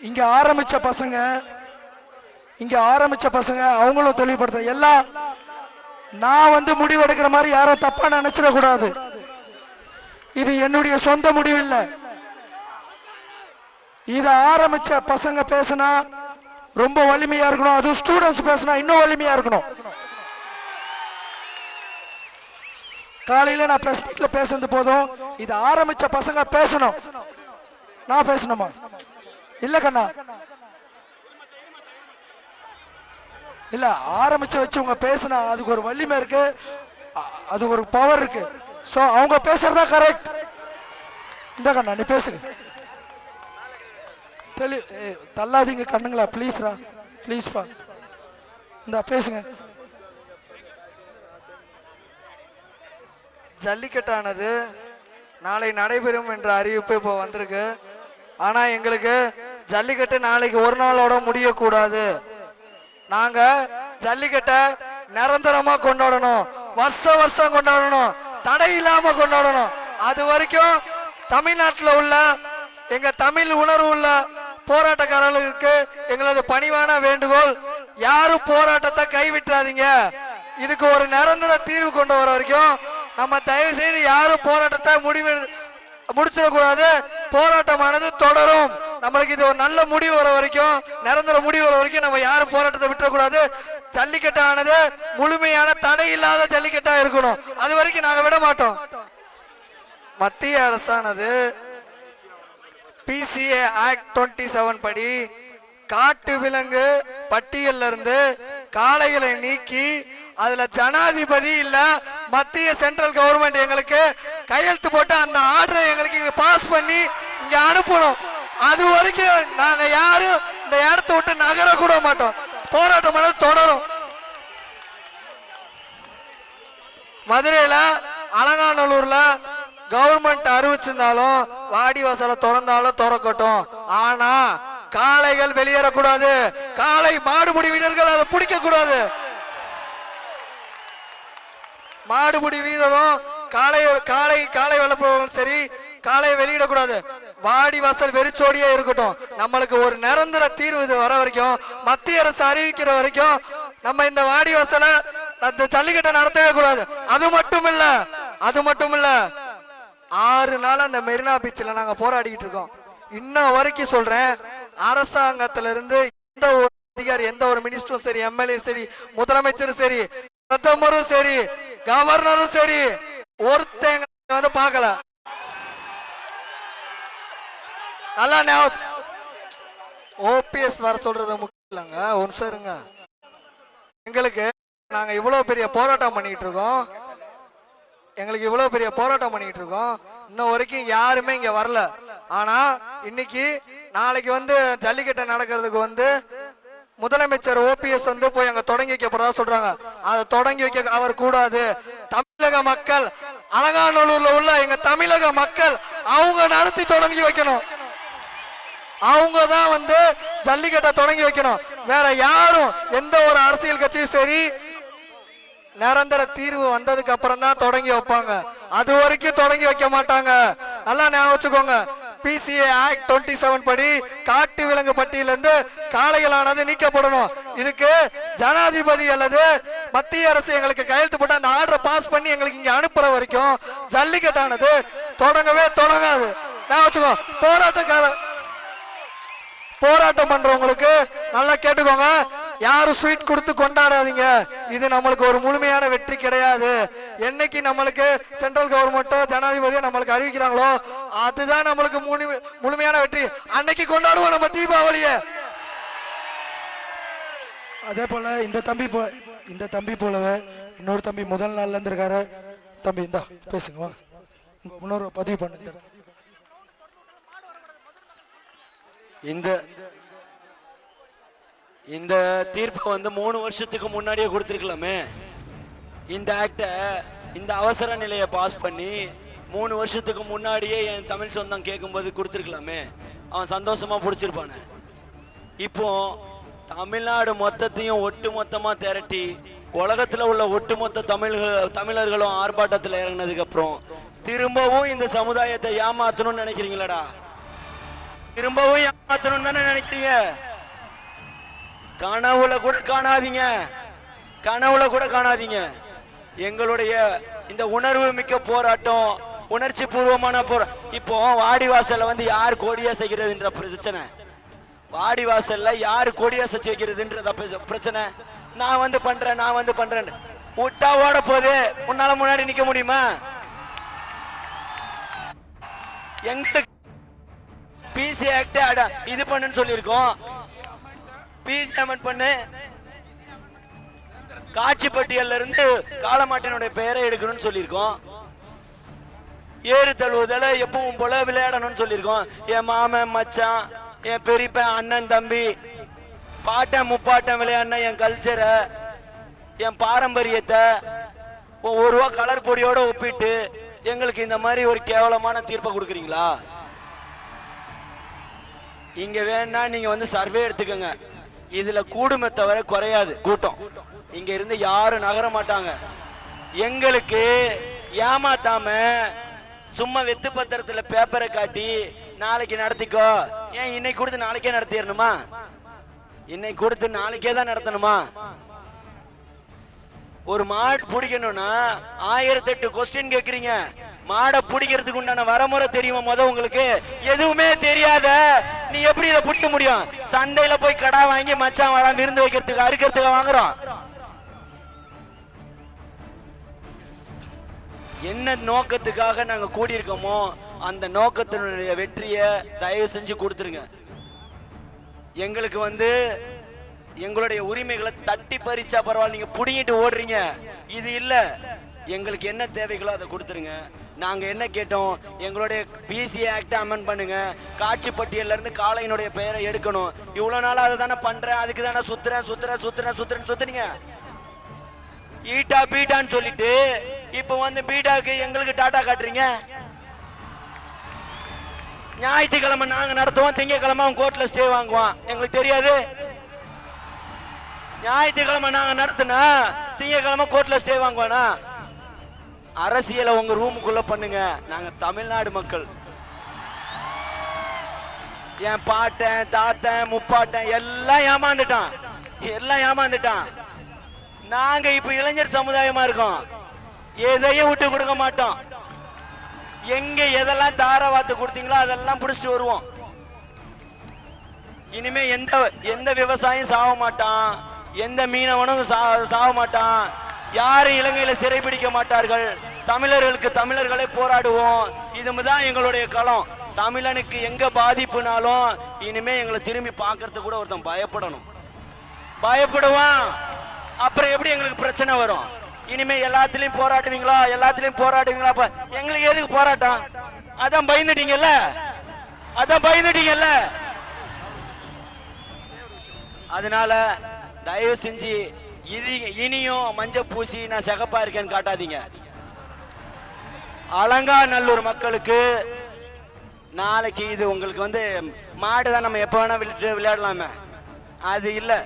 இங்க ஆரம்பிச்ச பசங்க இங்க ஆரம்பிச்ச பசங்க அவங்களும் தெளிவுபடுத்த எல்லாம் நான் வந்து முடிவெடுக்கிற மாதிரி யாரும் தப்பா நினைச்சிட கூடாது. இது என்னுடைய சொந்த முடிவு இல்ல இத ஆரம்பிச்ச பசங்க பேசினா ரொம்ப வலிமையா இருக்கணும். அது ஸ்டூடெண்ட்ஸ் பேசினா இன்னும் வலிமையா இருக்கணும். காலையில நான் பிரஸ் மீட்ல பேசுனது போதும் இது ஆரம்பிச்ச பசங்க பேசணும். நான் பேசணுமா? இல்ல கண்ணா. இல்ல ஆரம்பிச்சு வச்சு உங்க பேசினா அதுக்கு ஒரு வலிமை இருக்கு. அது ஒரு பவர் இருக்கு. சோ அவங்க பேசுறதா கரெக்ட் இந்த கண்ணா நீ பேசுங்க தெளி தள்ளாதீங்க கண்ணுங்களா ப்ளீஸ்ரா ப்ளீஸ் பா. இந்த பேசுங்க. ஜல்லிக்கட்டானது. நாளை நடைபெறும் என்ற அறிவிப்பு இப்போ வந்திருக்கு. ஆனா எங்களுக்கு ஜல்லிக்கட்டு நாளைக்கு ஒரு நாளோட முடியக்கூடாது. நாங்க ஜல்லிக்கட்டை நிரந்தரமா கொண்டாடணும். வருஷ வருஷம் கொண்டாடணும். தடை இல்லாம கொண்டாடணும். அது வரைக்கும் தமிழ்நாட்டில் உள்ள எங்க தமிழ் உணர்வு உள்ள போராட்டக்காரர்களுக்கு எங்களது பணிவான வேண்டுகோள் யாரும் போராட்டத்தை கைவிட்டுறாதீங்க இதுக்கு ஒரு நிரந்தர தீர்வு கொண்டு வர வரைக்கும் நம்ம தயவு செய்து யாரும் போராட்டத்தை முடிவு முடிச்சிடக்கூடாது. போராட்டமானது தொடரும். நம்மளுக்கு இது ஒரு நல்ல முடிவு வர வரைக்கும் நிரந்தர முடிவு வர வரைக்கும் நம்ம யாரும் போராட்டத்தை விட்டுறக்கூடாது. ஜல்லிக்கட்டானது முழுமையான தடை இல்லாத ஜல்லிக்கட்டா இருக்கணும். அது வரைக்கும் நாங்க விட மாட்டோம். மத்திய அரசானது பிசிஏ ஆக்ட் டுவெண்ட்டி செவன் படி காட்டு விலங்கு பட்டியல்ல இருந்து காளைகளை நீக்கி அதுல ஜனாதிபதி இல்ல மத்திய சென்ட்ரல் கவர்மெண்ட் எங்களுக்கு கையெழுத்து போட்டு அந்த ஆர்டரை எங்களுக்கு இங்க பாஸ் பண்ணி இங்க அனுப்பணும். அது வரைக்கும் நாங்க யாரும் இந்த இடத்த விட்டு நகர கூட மாட்டோம். போராட்டம் தொடரும். மதுரையில அலங்காநல்லூர்ல கவர்மெண்ட் அறிவிச்சிருந்தாலும் வாடி வாசலை திறந்தாலும் திறக்கட்டும். ஆனா காளைகள் வெளியேறக்கூடாது. காளை மாடுபிடி வீரர்கள் அதை பிடிக்க கூடாது மாடுபிடி வீரரும் காளை காளை காளை வளர்ப்பவர்களும் சரி காளையை வெளியிடக்கூடாது. வாடி வாசல் வெறிச்சோடியே இருக்கட்டும். நம்மளுக்கு ஒரு நிரந்தர தீர்வு இது வர வரைக்கும் மத்திய அரசு அறிவிக்கிற வரைக்கும் நம்ம இந்த வாடி வாசலை ஜல்லிக்கட்டை நடத்தவே கூடாது. அது மட்டும் இல்ல அது மட்டும் இல்ல ஆறு நாள் அந்த மெரினா பீச்சில் நாங்க போராடிக்கிட்டு இருக்கோம். இன்ன வரைக்கும் சொல்றேன் அரசாங்கத்துல இருந்து எந்த ஒரு அதிகாரி எந்த ஒரு மினிஸ்டரும் சரி எம்எல்ஏ சரி முதலமைச்சரும் சரி பிரதமரும் சரி கவர்னரும் சரி ஒருத்தங்க வந்து பார்க்கல. நல்லா ஞாபகம் ஓபிஎஸ் வர சொல்றது முக்கியம் இல்லைங்க ஒரு நிமிஷம் இருங்க. எங்களுக்கு நாங்க இவ்வளவு பெரிய போராட்டம் பண்ணிட்டு இருக்கோம். எங்களுக்கு இவ்வளவு பெரிய போராட்டம் பண்ணிட்டு இருக்கோம். இன்ன வரைக்கும் யாருமே இங்க வரல. ஆனா இன்னைக்கு நாளைக்கு வந்து ஜல்லிக்கட்டு நடக்கிறதுக்கு வந்து முதலமைச்சர் ஓபிஎஸ் வந்து போய் அங்க தொடங்கி வைக்கப்படுறதா சொல்றாங்க. அதை தொடங்கி வைக்க அவர் கூடாது. தமிழக மக்கள் அலங்காநல்லூர்ல உள்ள எங்க தமிழக மக்கள் அவங்க நடத்தி தொடங்கி வைக்கணும். அவங்க தான் வந்து ஜல்லிக்கட்டை தொடங்கி வைக்கணும். வேற யாரும் எந்த ஒரு அரசியல் கட்சியும் சரி நிரந்தர தீர்வு வந்ததுக்கு அப்புறம் தான் தொடங்கி வைப்பாங்க. அது வரைக்கும் தொடங்கி வைக்க மாட்டாங்க. நல்லா ஞாபகம் வச்சுக்கோங்க. பிசிஏ ஆக்ட் டுவெண்ட்டி செவன் படி காட்டு விலங்கு பட்டியலிருந்து காளைகளானது நீக்கப்படணும். இதுக்கு ஜனாதிபதி அல்லது மத்திய அரசு எங்களுக்கு கையெழுத்து போட்டு அந்த ஆர்டரை பாஸ் பண்ணி எங்களுக்கு இங்க அனுப்புற வரைக்கும் ஜல்லிக்கட்டானது தொடங்கவே தொடங்காது. ஞாபகம் வச்சுக்கோ. போராட்டக்கார போராட்டம் பண்றவங்களுக்கு நல்லா கேட்டுக்கோங்க. யாரும் ஸ்வீட் கொடுத்து கொண்டாடாதீங்க. இது நம்மளுக்கு ஒரு முழுமையான வெற்றி கிடையாது. என்னைக்கு நம்மளுக்கு சென்ட்ரல் கவர்மெண்ட்டோ ஜனாதிபதியோ நம்மளுக்கு அறிவிக்கிறாங்களோ அதுதான் நம்மளுக்கு முழு- முழுமையான வெற்றி. அன்னைக்கு கொண்டாடுவோம் நம்ம தீபாவளிய. அதே போல இந்த தம்பி போ இந்த தம்பி போலவே இன்னொரு தம்பி முதல் நாள்ல இருந்து இருக்காரு தம்பி இந்தா பேசுங்க வாங்க. இன்னொரு பதிவு பண்ணுங்க இந்த இந்த தீர்ப்பை வந்து மூணு வருஷத்துக்கு முன்னாடியே கொடுத்துருக்கலாமே. இந்த ஆக்டை இந்த அவசர நிலையை பாஸ் பண்ணி மூணு வருஷத்துக்கு முன்னாடியே என் தமிழ் சொந்தம் கேட்கும்போது கொடுத்துருக்கலாமே. அவன் சந்தோஷமா பிடிச்சிருப்பானே. இப்போ தமிழ்நாடு மொத்தத்தையும் ஒட்டு மொத்தமா திரட்டி உலகத்துல உள்ள ஒட்டுமொத்த தமிழ்கள் தமிழர்களும் ஆர்ப்பாட்டத்தில் இறங்கினதுக்கு அப்புறம் திரும்பவும் இந்த சமுதாயத்தை ஏமாத்தணும்னு நினைக்கிறீங்களாடா. திரும்பவும் ஏமாத்தணும் தானே நினைக்கிறீங்க? கனவுல கூட காணாதீங்க. கனவுல கூட காணாதீங்க. எங்களுடைய இந்த உணர்வு மிக்க போராட்டம் உணர்ச்சி பூர்வமான போரா இப்போ வாடிவாசல்ல வந்து யார் கொடியசைக்கிறதுன்ற பிரச்சனை? வாடிவாசல்ல யார் கொடியசைச்சு வைக்கிறதுன்றத பிரச்சனை. நான் வந்து பண்றேன் நான் வந்து பண்றேன் விட்டா ஓட போகுது. உன்னால முன்னாடி நிக்க முடியுமா? எங்களுக்கு பிசி ஆக்ட் இது பண்ணுன்னு சொல்லியிருக்கோம். பிசி அமெண்ட் பண்ணு. காட்சி பட்டியல்ல இருந்து காளமாட்டினுடைய பெயரை எடுக்கணும்னு சொல்லியிருக்கோம். ஏறு தழுவுதல எப்பவும் போல விளையாடணும்னு சொல்லியிருக்கோம். என் மாமன் மச்சான் என் பெரியப்பன் அண்ணன் தம்பி பாட்டன் முப்பாட்டன் விளையாடின என் கல்ச்சரை என் பாரம்பரியத்தை ஒரு ரூபா கலர் பொடியோட ஒப்பிட்டு எங்களுக்கு இந்த மாதிரி ஒரு கேவலமான தீர்ப்பை கொடுக்குறீங்களா? இங்க வேணா நீங்க வந்து சர்வே எடுத்துக்கோங்க. இதுல கூடுமே தவிர குறையாது. கூட்டம். இங்க இருந்து யாரும் நகர மாட்டாங்க. எங்களுக்கு ஏமாத்தாம சும்மா வெத்து பத்திரத்துல பேப்பரை காட்டி நாளைக்கு நடத்திக்கோ. ஏன் இன்னைக்கு கொடுத்து நாளைக்கே நடத்திடணுமா? இன்னைக்கு கொடுத்து நாளைக்கே தான் நடத்தணுமா? ஒரு மாடு பிடிக்கணும்னா ஆயிரத்தி எட்டு கொஸ்டின் கேக்குறீங்க. மாடை பிடிக்கிறதுக்கு உண்டான வரமுறை தெரியுமா முத உங்களுக்கு? எதுவுமே தெரியாத. நீ எப்படி இதை பிடிக்க முடியும்? சண்டையில போய் கடா வாங்கி மச்சான் வரா விருந்து வைக்கிறதுக்கு அறுக்கிறதுக்கு வாங்குறோம். என்ன நோக்கத்துக்காக நாங்க கூடியிருக்கோமோ அந்த நோக்கத்தினுடைய வெற்றியை தயவு செஞ்சு கொடுத்துருங்க. எங்களுக்கு வந்து எங்களுடைய உரிமைகளை தட்டி பறிச்சா பரவாயில்ல நீங்க புடிங்கிட்டு ஓடுறீங்க. இது இல்ல. எங்களுக்கு என்ன தேவைகளோ அதை கொடுத்துருங்க. நாங்கள் என்ன கேட்டோம்? எங்களுடைய பிசி ஆக்டை அமெண்ட் பண்ணுங்க. காட்சி பட்டியலேருந்து காளையினுடைய பெயரை எடுக்கணும். இவ்வளோ நாளாக அதை தானே பண்ணுறேன் அதுக்கு தானே சுத்துறேன் சுத்துறேன் சுத்துறேன் சுத்துறேன் சுத்துறீங்க ஈட்டா பீட்டான்னு சொல்லிட்டு இப்போ வந்து பீட்டாக்கு எங்களுக்கு டாட்டா காட்டுறீங்க? ஞாயிற்றுக்கிழமை நாங்க நடத்துவோம் திங்கக்கிழமை அவன் கோர்ட்ல ஸ்டே வாங்குவான். எங்களுக்கு தெரியாது? ஞாயிற்றுக்கிழமை நாங்க நடத்தினா திங்கக்கிழமை கோர்ட்ல ஸ்டே வாங்குவானா? அரசியலை உங்க ரூமுக்குள்ள பண்ணுங்க. நாங்க தமிழ்நாடு மக்கள். என் பாட்டன் தாத்தன் முப்பாட்டன் எல்லாம் ஏமாந்துட்டான். எல்லாம் ஏமாந்துட்டான். நாங்க இப்ப இளைஞர் சமுதாயமா இருக்கோம். எதையும் விட்டு கொடுக்க மாட்டோம். எங்க எதெல்லாம் தாரவாத்து கொடுத்தீங்களோ அதெல்லாம் பிடிச்சிட்டு வருவோம். இனிமே எந்த எந்த விவசாயியும் சாக மாட்டான். எந்த மீனவனும் சா- சாக மாட்டான். யாரும் இலங்கையில சிறைபிடிக்க மாட்டார்கள்? தமிழர்களுக்கு தமிழர்களே போராடுவோம். இதுதான் எங்களுடைய களம். தமிழனுக்கு எங்க பாதிப்புனாலும் இனிமே எங்களை திரும்பி பார்க்கறதுக்கு கூட ஒருத்தன் பயப்படணும். பயப்படுவான். அப்புறம் எப்படி எங்களுக்கு பிரச்சனை வரும்? இனிமே எல்லாத்துலயும் போராடுவீங்களா? எல்லாத்துலயும் போராடுவீங்களா? எங்களுக்கு எதுக்கு போராட்டம்? அதான் பயந்துட்டீங்கல்ல? அதான் பயந்துட்டீங்கல்ல? அதனால தயவு செஞ்சு இது இனியும் மஞ்ச பூசி நான் சிகப்பா இருக்கேன்னு காட்டாதீங்க. அலங்காநல்லூர் மக்களுக்கு நாளைக்கு இது உங்களுக்கு வந்து மாடு தான் நம்ம எப்போ வேணா விளையாட்டு விளையாடலாமே. அது இல்லை.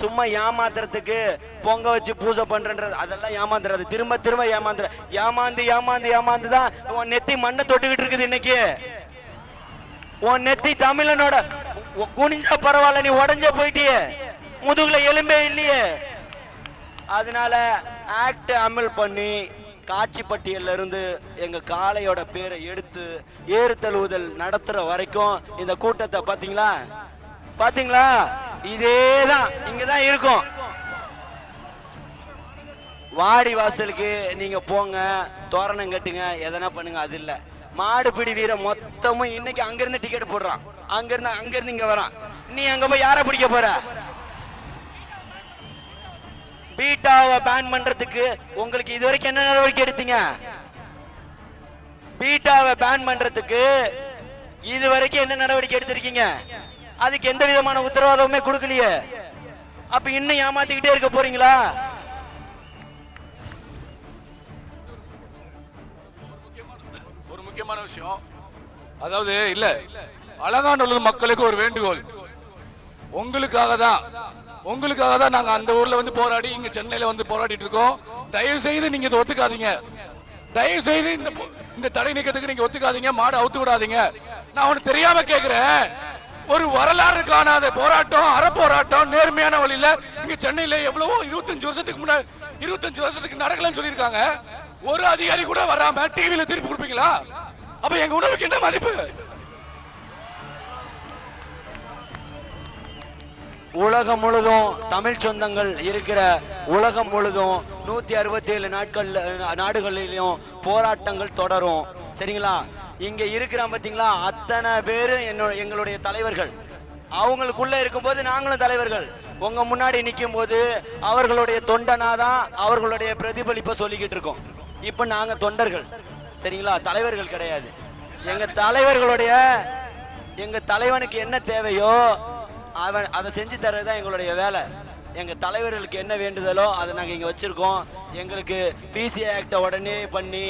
சும்மா ஏமாத்துறதுக்கு பொங்க வச்சு பூஜை பண்றன்றது அதெல்லாம் ஏமாந்துறது. திரும்ப திரும்ப ஏமாந்துற ஏமாந்து ஏமாந்து ஏமாந்து தான் உன் நெத்தி மண்ணை தொட்டுக்கிட்டு இருக்குது இன்னைக்கு. உன் நெத்தி தமிழனோட குனிஞ்சா பரவாயில்ல நீ உடஞ்ச போயிட்டியே. முதுகுல எலும்பே இல்லையே. அதனால ஆக்ட் அமல் பண்ணி காட்சி பட்டியல்ல இருந்து எங்க காளையோட பேரை எடுத்து ஏறு தழுவுதல் நடத்துற வரைக்கும் இந்த கூட்டத்தை பாத்தீங்களா? பாத்தீங்களா? இதேதான் இங்கதான் இருக்கும். வாடி வாசலுக்கு நீங்க போங்க தோரணம் கட்டுங்க எதனா பண்ணுங்க அது இல்ல. மாடுபிடி வீர மொத்தமும் இன்னைக்கு அங்கிருந்து டிக்கெட் போடுறான். அங்கிருந்து அங்கிருந்து இங்க வரான். நீ அங்க போய் யார பிடிக்க போற? பீட்டாவை பேன் பண்றதுக்கு உங்களுக்கு இது வரைக்கும் என்ன நடவடிக்கை எடுத்தீங்க? பீட்டாவை பேன் பண்றதுக்கு இது வரைக்கும் என்ன நடவடிக்கை எடுத்திருக்கீங்க? அதுக்கு எந்த விதமான உத்தரவாதமுமே கொடுக்கலையே. அப்ப இன்னும் ஏமாத்திக்கிட்டே இருக்க போறீங்களா? ஒரு முக்கியமான விஷயம். அதாவது இல்ல அலங்காநல்லூர் மக்களுக்கு ஒரு வேண்டுகோள். உங்களுக்காக தான். உங்களுக்காக தான் நாங்க அந்த ஊர்ல வந்து போராடி இங்க சென்னையில வந்து போராடிட்டு இருக்கோம். தயவு செய்து நீங்க இதை ஒத்துக்காதீங்க. தயவு செய்து இந்த இந்த தடை நீக்கத்துக்கு நீங்க ஒத்துக்காதீங்க. மாடு அவுத்து விடாதீங்க. நான் உனக்கு தெரியாம கேக்குறேன். ஒரு வரலாறு காணாத போராட்டம் அறப்போராட்டம் நேர்மையான வழியில இங்க சென்னையில எவ்வளவோ இருபத்தஞ்சு வருஷத்துக்கு முன்னாடி இருபத்தஞ்சு வருஷத்துக்கு நடக்கலன்னு சொல்லியிருக்காங்க. ஒரு அதிகாரி கூட வராம டிவியில் திருப்பி கொடுப்பீங்களா? அப்ப எங்க உணவுக்கு என்ன மதிப்பு? உலகம் முழுதும் தமிழ் சொந்தங்கள் இருக்கிற உலகம் முழுதும் நூத்தி அறுபத்தி ஏழு நாட்கள் நாடுகளிலும் போராட்டங்கள் தொடரும். சரிங்களா? இங்க இருக்கிற பாத்தீங்களா? அத்தனை பேரு என்னோட எங்களுடைய தலைவர்கள். அவங்களுக்குள்ள இருக்கும்போது நாங்களும் தலைவர்கள். உங்க முன்னாடி நிற்கும் போது அவர்களுடைய தொண்டனாதான் அவர்களுடைய பிரதிபலிப்பை சொல்லிக்கிட்டு இருக்கோம். இப்ப நாங்க தொண்டர்கள். சரிங்களா? தலைவர்கள் கிடையாது. எங்க தலைவர்களுடைய எங்க தலைவனுக்கு என்ன தேவையோ அவன் அதை செஞ்சு தர்றதுதான் எங்களுடைய வேலை. எங்கள் தலைவர்களுக்கு என்ன வேண்டுதலோ அதை நாங்கள் இங்கே வச்சுருக்கோம். எங்களுக்கு பிசி ஆக்டை உடனே பண்ணி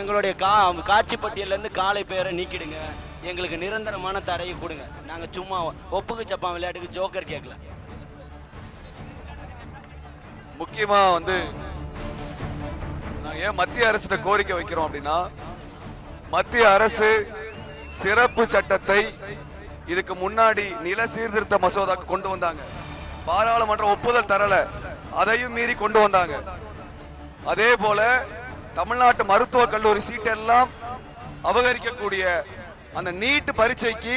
எங்களுடைய கா காட்சி பட்டியல்ல காலை பேரை நீக்கிடுங்க. எங்களுக்கு நிரந்தரமான தடையை கொடுங்க. நாங்கள் சும்மா ஒப்புக்கு சப்பான் விளையாட்டுக்கு ஜோக்கர் கேட்கல. முக்கியமாக வந்து நாங்கள் ஏன் மத்திய அரசிட்ட கோரிக்கை வைக்கிறோம் அப்படின்னா மத்திய அரசு சிறப்பு சட்டத்தை இதுக்கு முன்னாடி நில சீர்திருத்த மசோதாக்கு கொண்டு வந்தாங்க. பாராளுமன்ற ஒப்புதல் தரல. அதையும் மீறி கொண்டு வந்தாங்க. அதே போல தமிழ்நாட்டு மருத்துவக் கல்லூரி சீட்டெல்லாம் அபகரிக்கக்கூடிய அந்த நீட் பரீட்சைக்கு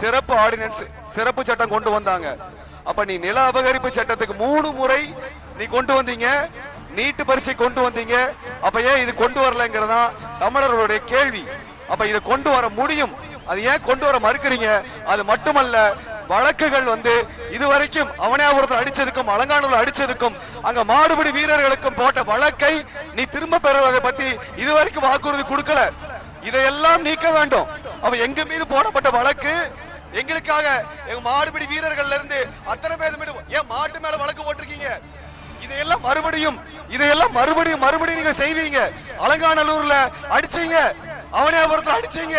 சிறப்பு ஆர்டினன்ஸ் சிறப்பு சட்டம் கொண்டு வந்தாங்க. அப்ப நீ நில அபகரிப்பு சட்டத்துக்கு மூணு முறை நீ கொண்டு வந்தீங்க. நீட்டு பரீட்சை கொண்டு வந்தீங்க. அப்ப ஏன் இது கொண்டு வரலங்கிறதா தமிழர்களுடைய கேள்வி. அப்ப இதை கொண்டு வர முடியும்? அது ஏன் கொண்டு வர மறுக்கிறீங்க? அது மட்டுமல்ல வழக்குகள் வந்து இதுவரைக்கும் அவனியாபுரத்தில் அடிச்சதுக்கும் அலங்கானூர் அடிச்சதுக்கும் அங்க மாடுபிடி வீரர்களுக்கும் போட்ட வழக்கை நீ திரும்ப பெறுவதை பத்தி இதுவரைக்கும் வாக்குறுதி கொடுக்கல. இதையெல்லாம் நீக்க வேண்டும். அவ எங்க மீது போடப்பட்ட வழக்கு? எங்களுக்காக எங்க மாடுபிடி வீரர்கள்ல இருந்து அத்தனை பேர் ஏன் மாட்டு மேல வழக்கு போட்டிருக்கீங்க? இதையெல்லாம் மறுபடியும் இதையெல்லாம் மறுபடியும் மறுபடியும் நீங்க செய்வீங்க. அலங்காநல்லூர்ல அடிச்சீங்க. அவனியாபுரத்துல அடிச்சீங்க.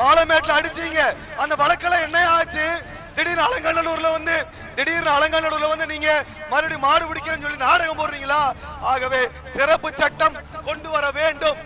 பாலமேட்ல அடிச்சீங்க. அந்த வழக்கெல்லாம் என்ன ஆச்சு? திடீர்னு அலங்காநல்லூர்ல வந்து திடீர்னு அலங்காநல்லூர்ல வந்து நீங்க மறுபடியும் மாடு பிடிக்கிறேன்னு சொல்லி நாடகம் போடுறீங்களா? ஆகவே சிறப்பு சட்டம் கொண்டு வர வேண்டும்.